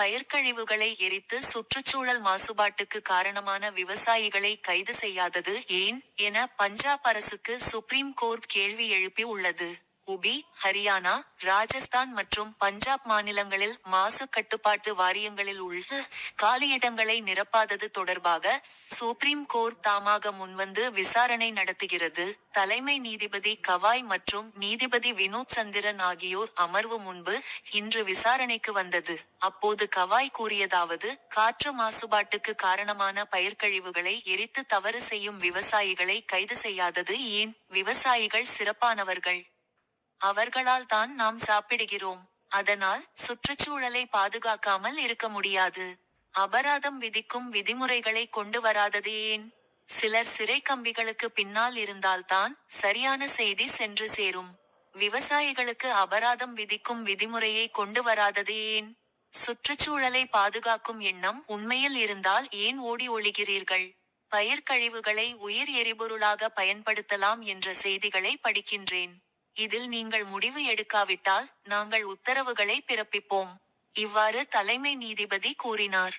பயிர்க்கழிவுகளை எரித்து சுற்றுச்சூழல் மாசுபாட்டுக்கு காரணமான விவசாயிகளை கைது செய்யாதது ஏன் என பஞ்சாப் அரசுக்கு சுப்ரீம் கோர்ட் கேள்வி எழுப்பி உள்ளது. உபி ஹரியானா ராஜஸ்தான் மற்றும் பஞ்சாப் மாநிலங்களில் மாசு கட்டுப்பாட்டு வாரியங்களில் உள்ள காலியிடங்களை நிரப்பாதது தொடர்பாக சுப்ரீம் கோர்ட் தாமாக முன்வந்து விசாரணை நடத்துகிறது. தலைமை நீதிபதி கவாய் மற்றும் நீதிபதி வினோத் சந்திரன் ஆகியோர் அமர்வு முன்பு இன்று விசாரணைக்கு வந்தது. அப்போது கவாய் கூறியதாவது காற்று மாசுபாட்டுக்கு காரணமான பயிர்க்கழிவுகளை எரித்து தவறு செய்யும் விவசாயிகளை கைது செய்யாதது ஏன்? விவசாயிகள் சிறப்பானவர்கள். அவர்களால் தான் நாம் சாப்பிடுகிறோம். அதனால் சுற்றுச்சூழலை பாதுகாக்காமல் இருக்க முடியாது. அபராதம் விதிக்கும் விதிமுறைகளை கொண்டு வராதது ஏன்? சிலர் சிறை கம்பிகளுக்கு பின்னால் இருந்தால்தான் சரியான செய்தி சென்று சேரும். விவசாயிகளுக்கு அபராதம் விதிக்கும் விதிமுறையை கொண்டு வராதது ஏன்? சுற்றுச்சூழலை பாதுகாக்கும் எண்ணம் உண்மையில் இருந்தால் ஏன் ஓடி ஒளிகிறீர்கள் பயிர்கழிவுகளை உயிர் எரிபொருளாக பயன்படுத்தலாம் என்ற செய்திகளை படிக்கின்றேன். இதில் நீங்கள் முடிவு எடுக்காவிட்டால் நாங்கள் உத்தரவுகளை பிறப்பிப்போம். இவ்வாறு தலைமை நீதிபதி கூறினார்.